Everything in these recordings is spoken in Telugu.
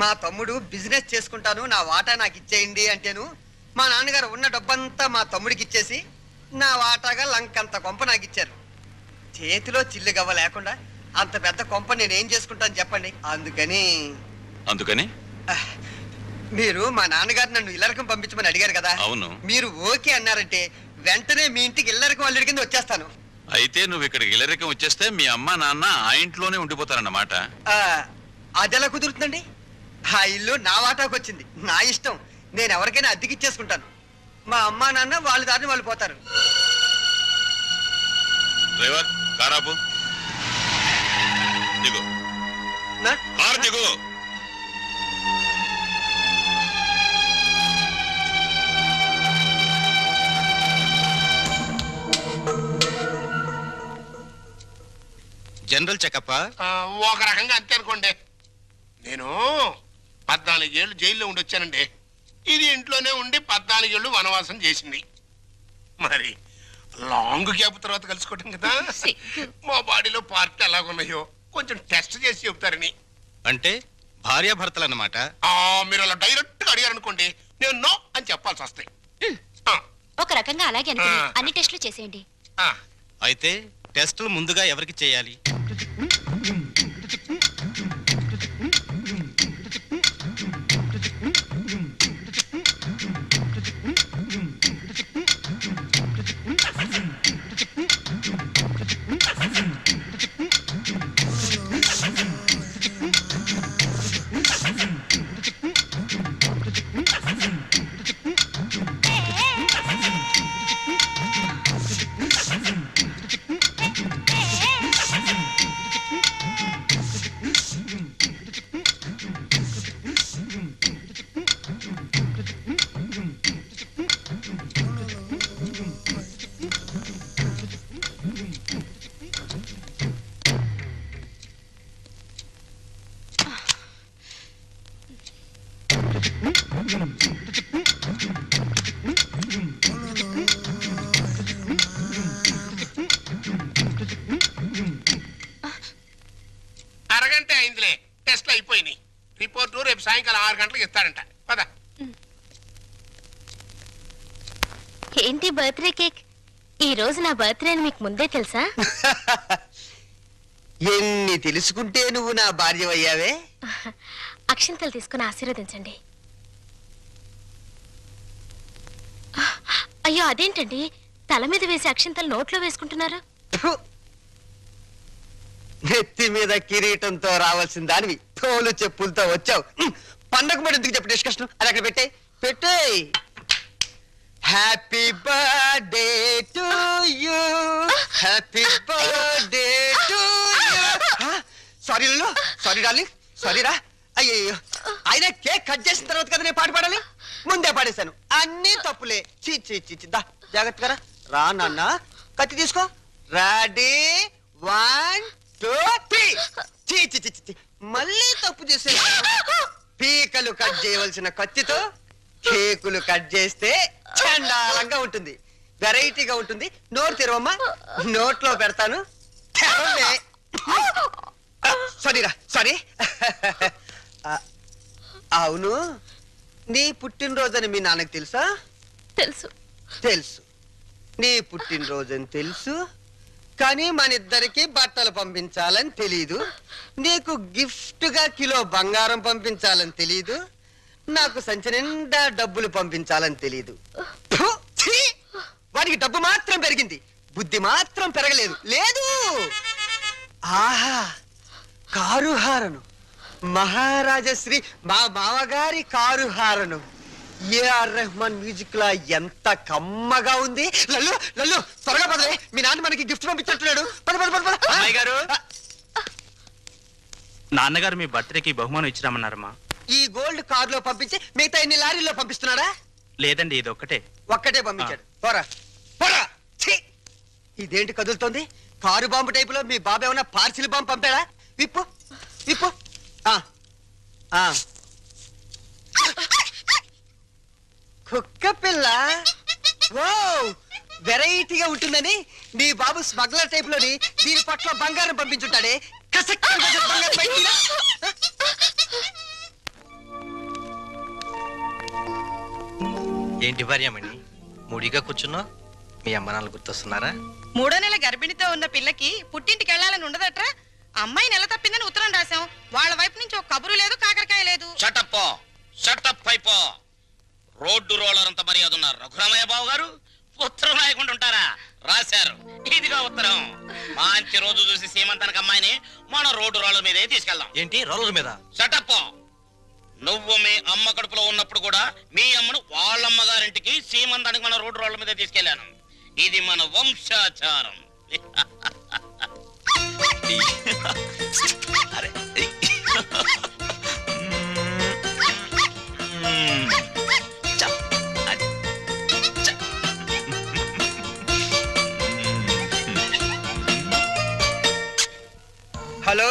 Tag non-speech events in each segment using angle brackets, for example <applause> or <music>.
మా తమ్ముడు బిజినెస్ చేసుకుంటాను నా వాటా నాకు ఇచ్చేయండి అంటేను మా నాన్నగారు ఉన్న డబ్బంతా మా తమ్ముడికి ఇచ్చేసి నా వాటాగా లంకంత కొంప నాకు ఇచ్చారు. చేతిలో చిల్లు గవ్వ లేకుండా అంత పెద్ద కొంప నేనేం చేసుకుంటాను చెప్పండి? అందుకని అందుకని? మీరు మా నాన్నగారు నన్ను ఇల్లరకం పంపించమని అడిగారు కదా. అవును. మీరు ఓకే అన్నారంటే వెంటనే మీ ఇంటికి ఇల్లరకం అల్లుడి కింద వచ్చేస్తాను. అయితే నువ్వు ఇక్కడికి ఇల్లరికం వచ్చేస్తే మీ అమ్మ నాన్న ఆ ఇంట్లోనే ఉండిపోతారన్నమాట. ఆ, అదెలా కుదురుతుందండి? ఆ ఇల్లు నా వాటాకు వచ్చింది. నా ఇష్టం. నేను ఎవరికైనా అద్దెకి ఇచ్చేసుకుంటాను. మా అమ్మా నాన్న వాళ్ళ దారిని వాళ్ళు పోతారు. డ్రైవర్ కారాపు దిగు. నా- కారు దిగు. జనరల్ చెకప్ ఆ, ఒక రకంగా అంతే అనుకోండి. నేను పద్నాలుగేళ్ళు జైల్లో ఉండి వచ్చానండి. ఇది ఇంట్లోనే ఉండి పద్నాలుగేళ్ళు వనవాసం చేసింది. మరి లాంగ్ గ్యాప్ తర్వాత కలుసుకోవటం కదా. మా బాడీలో పార్టీ ఎలాగున్నాయో కొంచెం టెస్ట్ చేసి చెప్తారని అంటే భార్యాభర్తలు అన్నమాట ఆ, మీరు అలా డైరెక్ట్గా అడిగారు అనుకోండి నేను నో అని చెప్పాల్సి వస్తాయి. ఒక రకంగా అలాగే. అన్ని టెస్టులు చేసేయండి. ఆ. అయితే టెస్టులు ముందుగా ఎవరికి చేయాలి? సాయంకాలం ఆరు గంటలకు ఇస్తారంట పద. ఏంటి బర్త్డే కేక్? ఈ రోజు నా బర్త్డే అని మీకు ముందే తెలుసా? <laughs> ఎన్ని తెలుసుకుంటే నువ్వు నా భార్య అయ్యావే <laughs> అక్షంతలు తీసుకుని ఆశీర్వదించండి. <gasps> అయ్యో అదేంటండి? తల మీద వేసి అక్షంతలు నోట్లో వేసుకుంటున్నారు! <laughs> నెత్తి మీద కిరీటంతో రావాల్సిన దానివి తోలు చెప్పులతో వచ్చావు. పండగ మరి ఎందుకు చెప్పు డిస్కషన్ అది అక్కడ పెట్టే పెట్టే happy birthday to you happy birthday to you sorry sorry darling sorry రా. అయ్యయ్యో. ఆయన కేక్ కట్ చేసిన తర్వాత కదా నేను పాట పాడాలి? ముందే పాడేశాను. అన్ని తప్పులే. చీ చీ చీ చీ. దా జాగ్రత్తగా రా. నాన్న. కత్తి తీసుకో. రెడీ వన్ టూ త్రీ చీ చీ చీ, చీ మళ్ళీ తప్పు చేసే పీకలు కట్ చేయవలసిన కత్తితో కేకులు కట్ చేస్తే చండాలంగా ఉంటుంది. వెరైటీగా ఉంటుంది. నోరు తెరవమ్మా. నోట్లో పెడతాను. సారీరా సారీ అవును. నీ పుట్టినరోజని మీ నాన్నకు తెలుసా? తెలుసు. తెలుసు. నీ పుట్టినరోజని తెలుసు. కానీ మన ఇద్దరికి బట్టలు పంపించాలని తెలీదు. నీకు గిఫ్ట్గా కిలో బంగారం పంపించాలని తెలీదు. నాకు సంచి నిండా డబ్బులు పంపించాలని తెలీదు. ఫు! ఛీ! వాడికి డబ్బు మాత్రం పెరిగింది. బుద్ధి మాత్రం పెరగలేదు. లేదు! ఆహా! కారు హారను మహారాజశ్రీ మా మామగారి car horn AR Rahman music లా ఎంత కమ్మగా ఉంది. లల్లు లల్లు త్వరగా మీ నాన్న మనకి గిఫ్ట్ పంపించట్లేడు. పద పద పద పద. అమ్మాయి గారు. ఆ, నాన్నగారు మీ బర్త్డేకి బహుమానం ఇచ్చిరామన్నారమ్మా ఈ గోల్డ్ కార్లో పంపించి మిగతా ఎన్ని లారీల్లో పంపిస్తున్నాడా? లేదండి ఇది ఒక్కటే ఒక్కటే పంపించాడు. పోరా. పోరా. ఛీ! ఇదేంటి కదులుతోంది? కారు బాంబు టైపులో మీ బాబు ఏమన్నా పార్సిల్ బాంబు పంపాడా? విప్పు విప్పు. ఆ, ఆ. కుక్క పిల్ల. ఓ వెరైటీగా ఉంటుందని మీ బాబు స్మగ్లర్ టైప్లోని దీని పట్ల బంగారం పంపించుంటాడే. కసక్ ఏంటి భార్యమణి? మూడిగా కూర్చున్నా మీ అమ్మ నాన్న గుర్తొస్తున్నారా? మూడో నెల గర్భిణితో ఉన్న పిల్లకి పుట్టింటికి వెళ్ళాలని ఉండదట్రా? అమ్మాయి నెల తప్పిందని ఉత్తరం రాశాం. వాళ్ళ వైపు నుంచి ఒక కబురు లేదు కాకరకాయ లేదు. షటప్ షటప్ అయిపో రోడ్డు రోలర్ అంత మర్యాద ఉన్నారు రఘురామయ్య బాబు గారు ఉత్తరం రాయకుండా ఉంటారా? రాశారు. ఇదిగో ఉత్తరం. మంచి రోజు చూసి సీమంతానికి అమ్మాయిని మన రోడ్డు రోలర్ మీదే తీసుకెళ్దాం. ఏంటి? రోలర్ మీద? షటప్ నువ్వు మీ అమ్మ కడుపులో ఉన్నప్పుడు కూడా మీ అమ్మను వాళ్ళమ్మ గారింటికి సీమంతానికి మన రోడ్డు రోడ్ల మీద తీసుకెళ్ళాను ఇది మన వంశాచారం. <laughs> అరే <laughs> హలో.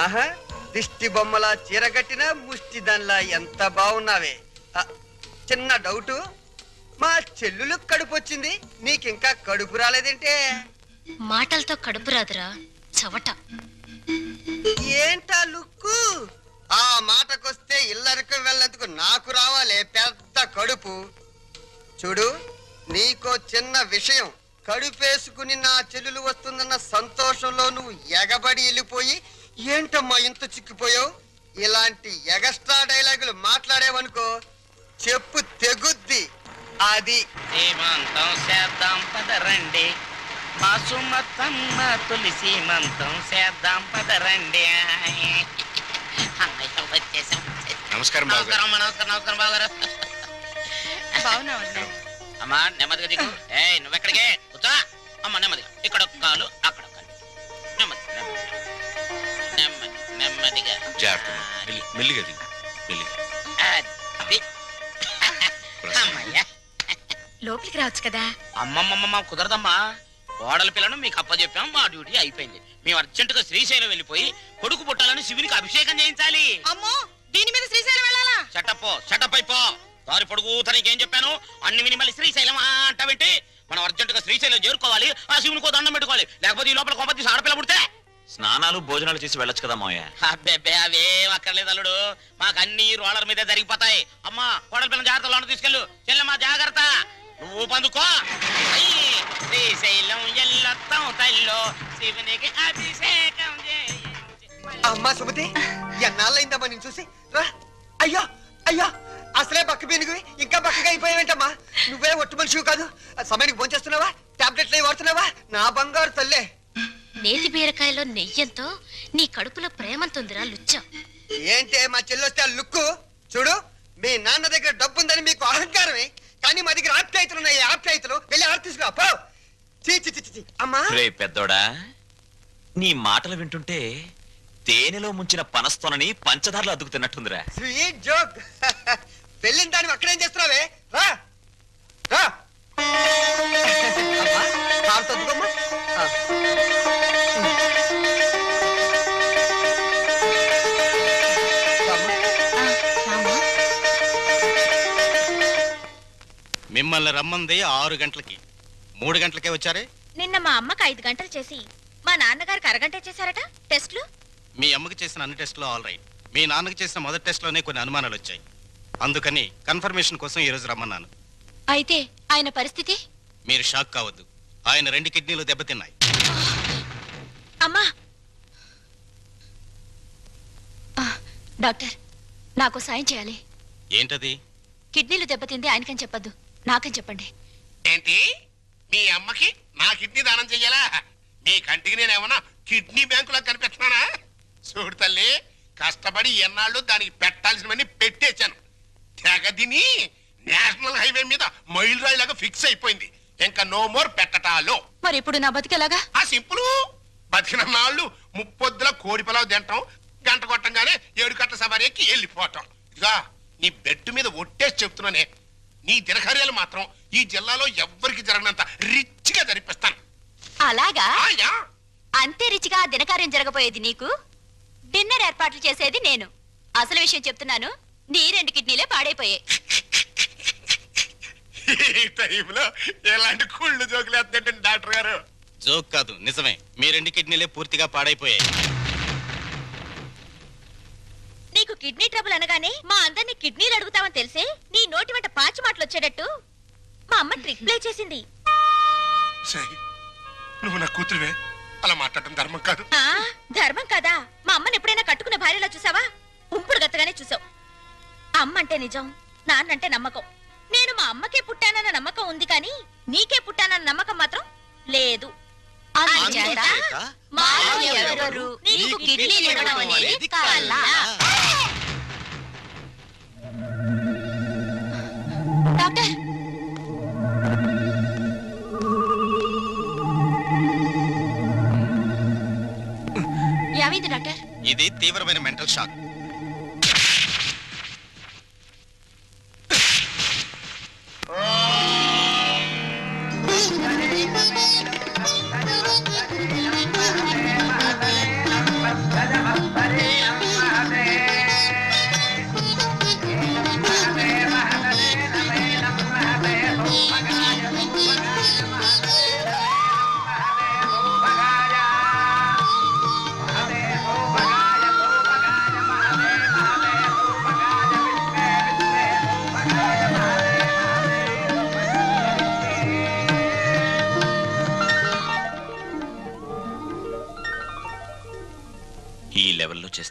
ఆహా దిష్టి బొమ్మలా చీరగట్టిన ముష్టి దానిలా ఎంత బాగున్నావే చిన్న డౌటు మా చెల్లులు కడుపు వచ్చింది నీకింకా కడుపు రాలేదేంటే? మాటలతో కడుపు రాదురా చవట. ఏంటా లుక్కు? ఆ మాటకొస్తే ఇల్లరికి వెళ్ళేందుకు నాకు రావాలే పెద్ద కడుపు. చూడు నీకో చిన్న విషయం. కడుపేసుకుని నా చెల్లెలు వస్తుందన్న సంతోషంలో నువ్వు ఎగబడి వెళ్ళిపోయి ఏంటమ్మా ఇంత చిక్కిపోయావు? ఇలాంటి ఎగస్ట్రా డైలాగులు మాట్లాడేవనుకో చెప్పు తెగుద్ది. అది సీమంతం చేద్దాం పదరండి మా సుమతమ్మ తొలి సీమంతం చేద్దాం పదరండి వచ్చేసాం, వచ్చేసాం. నమస్కారం బాబు నమస్కారం నమస్కారం నమస్కారం బాబు గారు. అమ్మా నెమ్మదిగా దిగు. నువ్వెక్కడికే? కూర్చో. అమ్మ నెమ్మదిగా. ఇక్కడ ఒక కాలు అక్కడ ఒక కాలు నెమ్మది నెమ్మది. నెమ్మది నెమ్మదిగా. జాగ్రత్త ఆ, మెల్లి- మెల్లిగా దిగు. మెల్లిగా. అది. అమ్మయ్యా. లోపలికి రావచ్చు కదా? అమ్మమ్మమ్మ కుదరదమ్మా. కోడల పిల్లను మీకు అప్పచెప్పాం మా డ్యూటీ అయిపోయింది. మేము అర్జెంటుగా శ్రీశైలం వెళ్ళిపోయి కొడుకు పుట్టాలని శివునికి అభిషేకం చేయించాలి. అమ్మో దీని మీద శ్రీశైలం వెళ్ళాలా? చట్టపో చట్టప్ అయిపో దారి పొడుగు తనకి ఏం చెప్పాను? అన్ని విని మళ్ళీ శ్రీశైలం అంటావేంటి మనం అర్జెంటుగా శ్రీశైలం చేరుకోవాలి. ఆ శివునికో దండం పెట్టుకోవాలి. లేకపోతే ఈ లోపల కొంపతి ఆడపిల్ల పుడితే? స్నానాలు భోజనాలు చేసి వెళ్ళొచ్చు కదా మావయ్య? అబ్బెబ్బే అవేం అక్కర్లేదు అల్లుడు. మాకు అన్ని రోలర్ మీదే జరిగిపోతాయి. అమ్మా కోడల పిల్లల జాగ్రత్తలో తీసుకెళ్ళు. చెల్లెమ్మా జాగ్రత్త. నువ్వు పందుకో. అయ్యి, శ్రీశైలం ఎల్లొత్తం తల్లో శివునికి అభిషేకం అమ్మా సుమతి ఎన్నాళ్ళైందమ్మా నేను చూసి? రా. అయ్యో అయ్యో. అసలే బక్క పీనుగువి ఇంకా బక్కగా అయిపోయావేంటమ్మా? నువ్వే ఒట్టు మనిషివి కాదు. ఆ సమయానికి భోంచేస్తున్నావా? టాబ్లెట్లు అవి వాడుతున్నావా? నా బంగారు తల్లే. నేతి బీరకాయలో నెయ్యంతో నీ కడుపులో ప్రేమంతుందిరా లుచ్చ. ఏంటే మా చెల్లొస్తే ఆ లుక్కు? చూడు మీ నాన్న దగ్గర డబ్బుందని మీకు అహంకారమే. కానీ మా దగ్గర ఆప్యాయతలు ఉన్నాయి. ఆప్యాయతలు వెళ్ళి తీసుకురా పో. చీ చీ చీ, చీ, చీ. అమ్మా. రే పెద్దోడా నీ మాటలు వింటుంటే తేనెలో ముంచిన పనస్తోనని పంచదారలు అద్దుకు తిన్నట్టుందిరా స్వీట్ జోక్. <laughs> వెళ్ళిన దాన్ని అక్కడేం చేస్తున్నావే? రా. మిమ్మల్ని రమ్మంది ఆరు గంటలకి. మూడు గంటలకే వచ్చారే? నిన్న మా అమ్మకి ఐదు గంటలు చేసి మా నాన్నగారికి అరగంట చేశారట టెస్ట్లు? మీ అమ్మకి చేసిన అన్ని టెస్టులు ఆల్ రైట్. మీ నాన్నకి చేసిన మొదటి టెస్ట్లోనే కొన్ని అనుమానాలు వచ్చాయి. అందుకని కన్ఫర్మేషన్ కోసం ఈ రోజు రమ్మన్నాను. అయితే ఆయన పరిస్థితి? మీరు షాక్ కావద్దు. ఆయన రెండు కిడ్నీలు దెబ్బతిన్నాయి. అమ్మా! డాక్టర్ నాకు సాయం చేయాలి. ఏంటది? కిడ్నీలు దెబ్బతింది ఆయనకని చెప్పొద్దు. నాకని చెప్పండి. ఏంటి? మీ అమ్మకి నా కిడ్నీ దానం చెయ్యాలా? నీ కంటికి నేను ఏమన్నా కిడ్నీ బ్యాంకులో కనిపెట్టినానా చూడు తల్లి కష్టపడి ఎన్నాళ్ళు దానికి పెట్టాల్సినవన్నీ పెట్టేశాను. తెగ తిని నేషనల్ హైవే మీద మైల్ రాయిలాగా ఫిక్స్ అయిపోయింది. ఇంకా నో మోర్ పెట్టటాలో. మరి ఇప్పుడు నా బతికేలాగా ఆ సింపుల్. బతికిన నాళ్ళు ముప్పొద్దుల కోడి పొలావు తింటాం గంట కొట్టంగానే ఏడు కట్ల సవారి ఎక్కి వెళ్ళిపోవటం ఇదిగా నీ బెడ్ మీద ఒట్టేసి చెప్తున్నానే. నీ దినకార్యాలు మాత్రం ఈ జిల్లాలో ఎవ్వరికి జరగనంత రిచ్గా జరిపిస్తాను. అలాగా? ఆయా. అంతే రిచిగా దినకార్యం జరగబోయేది నీకు? డిన్నర్ ఏర్పాట్లు చేసేది నేను. అసలు విషయం చెప్తున్నాను. నీ రెండు కిడ్నీలే పాడైపోయాయి. ఈ టైంలో ఎలాంటి కుళ్ళు జోకులు వేస్తుంటే డాక్టర్ గారు? జోక్ కాదు నిజమే. మీ రెండు కిడ్నీలే పూర్తిగా పాడైపోయాయి. నీకు కిడ్నీ ట్రబుల్ అనగానే మా అందరినీ కిడ్నీలు అడుగుతామని తెలిసే నీ నోటి వెంట పాచి మాటలు వచ్చేటట్టు మా అమ్మ ట్రిక్ ప్లే చేసింది. నువ్వు నా కూతురువే. అలా మాట్లాడటం ధర్మం కాదు. ఆ ధర్మం కదా. మా అమ్మని అమ్మ అంటే నిజం నాన్నంటే నమ్మకం. నేను మా అమ్మకే పుట్టానన్న నమ్మకం ఉంది కానీ నీకే పుట్టానన్న నమ్మకం మాత్రం లేదు. అందుచేత మాలో ఎవరెవరు నీకు కిడ్నీలు ఇవ్వడం అనేది కల. డాక్టర్! ఏమైంది డాక్టర్. ఇది తీవ్రమైన మెంటల్ షాక్.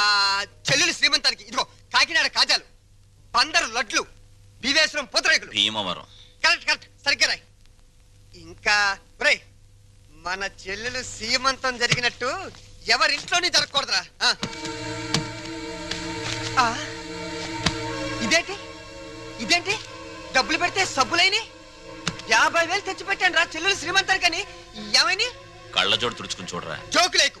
ఆ చెల్లెలు శ్రీమంతానికి ఇదిగో కాకినాడ కాజాలు పందరు లడ్లు బీవేశ్వరం పూతరేకులు. భీమవరం. కరెక్ట్ కరెక్ట్ సరిగ్గా రాయ్. ఇంకా ఒరేయ్ మన చెల్లెలు సీమంతం జరిగినట్టు ఎవరింట్లోనే జరగకూడదురా. ఇదేంటి? ఇదేంటి? డబ్బులు పెడితే సబ్బులైని? యాభై వేలు తెచ్చి పెట్టాను రా చెల్లెలు శ్రీమంతానికని. ఏమైనా కళ్ళజోడు తుడుచుకుని చూడరా. జోకు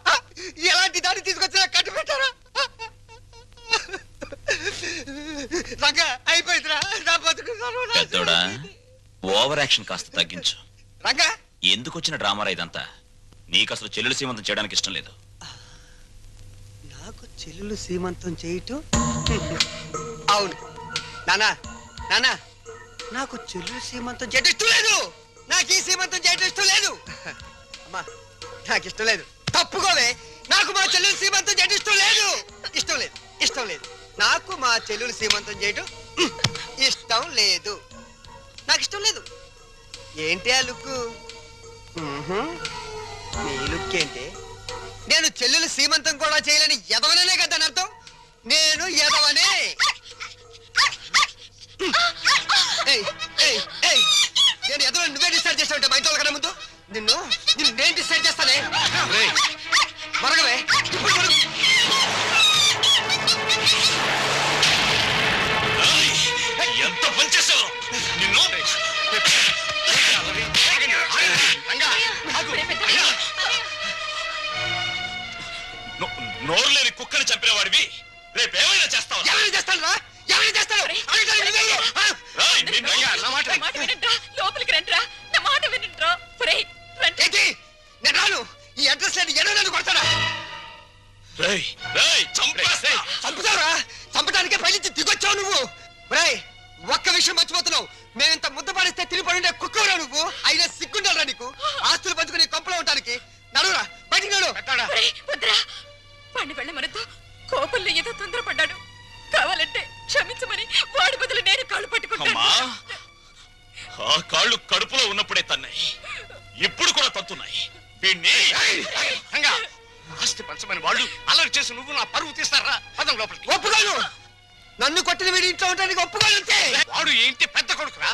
ఆ, ఎలాంటి దాన్ని తీసుకొచ్చినా కట్టు పెట్టారా రంగా అయిపోయిందిరా. నా బతుకు సర్వనాశనం. పెద్దోడా ఓవర్ యాక్షన్ కాస్త తగ్గించు. రంగా. ఎందుకు వచ్చిన డ్రామారా ఇదంతా? నీకు అసలు చెల్లెలు సీమంతం చేయడానికి ఇష్టం లేదు. నాకు చెల్లెలు సీమంతం చేయటం? అవును. నానా నానా. నాకు చెల్లెలు సీమంతం చేయటం ఇష్టం లేదు. నాకు ఈ సీమంతం చేయటం ఇష్టం లేదు. <laughs> అమ్మా నాకు ఇష్టం లేదు. తప్పుకోవే. నాకు మా చెల్లెలు సీమంతం చేయడం ఇష్టం లేదు. ఇష్టం లేదు. ఇష్టం లేదు. నాకు మా చెల్లెలు సీమంతం చేయటం ఇష్టం లేదు. నాకు ఇష్టం లేదు. ఏంటి ఆ లుక్? నీ లుక్ ఏంటి? నేను చెల్లెలు సీమంతం కూడా చేయలేని ఎదవననే కదా అని అర్థం? నేను ఎదవనే నేను ఎదవ నువ్వే డిసైడ్ చేస్తావంటే మా ఇంట్లో కన్నా ముందు? నిన్ను నిన్ను నేను డిసైడ్ చేస్తానే. మరగవే. ఎంత పనిచేసావు నిన్ను? నో- నోరు లేని కుక్కని చంపిన వాడివి రేపేమైనా చేస్తావు? ఎవరిని చేస్తాను రా ఎవరిని చేస్తాను లోపలికి రండిరా. నా మాట రండి. ఏంటి? నేను రాను. ఈ అడ్రస్ లేని ఎన్నో నన్ను కొడతాడా? చంపుతావురా చంపడానికే పైనుంచి దిగొచ్చావు నువ్వు. నన్ను కొట్టిన వీడి ఇంట్లో ఉండడానికి అంతే వాడు ఇంటి పెద్ద కొడుకురా?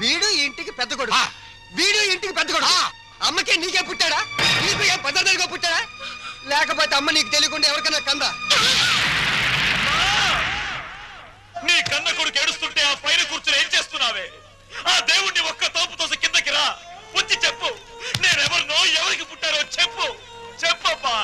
వీడు ఇంటికి పెద్ద కొడుకు. వీడు ఇంటికి పెద్ద కొడుకు. అమ్మకే నీకే పుట్టాడా? నీకు ఏ పద్ధతిగా పుట్టాడా? లేకపోతే అమ్మ నీకు తెలియకుండా ఎవరికైనా కందా? నీ కన్న కొడుకు ఏడుస్తుంటే ఆ పైన కూర్చుని ఏం చేస్తున్నావే? ఆ దేవుణ్ణి ఒక్క తోపు తోసి కిందకి రా. వచ్చి చెప్పు. నేనెవరినో ఎవరికి పుట్టారో చెప్పు. చెప్పమ్మా.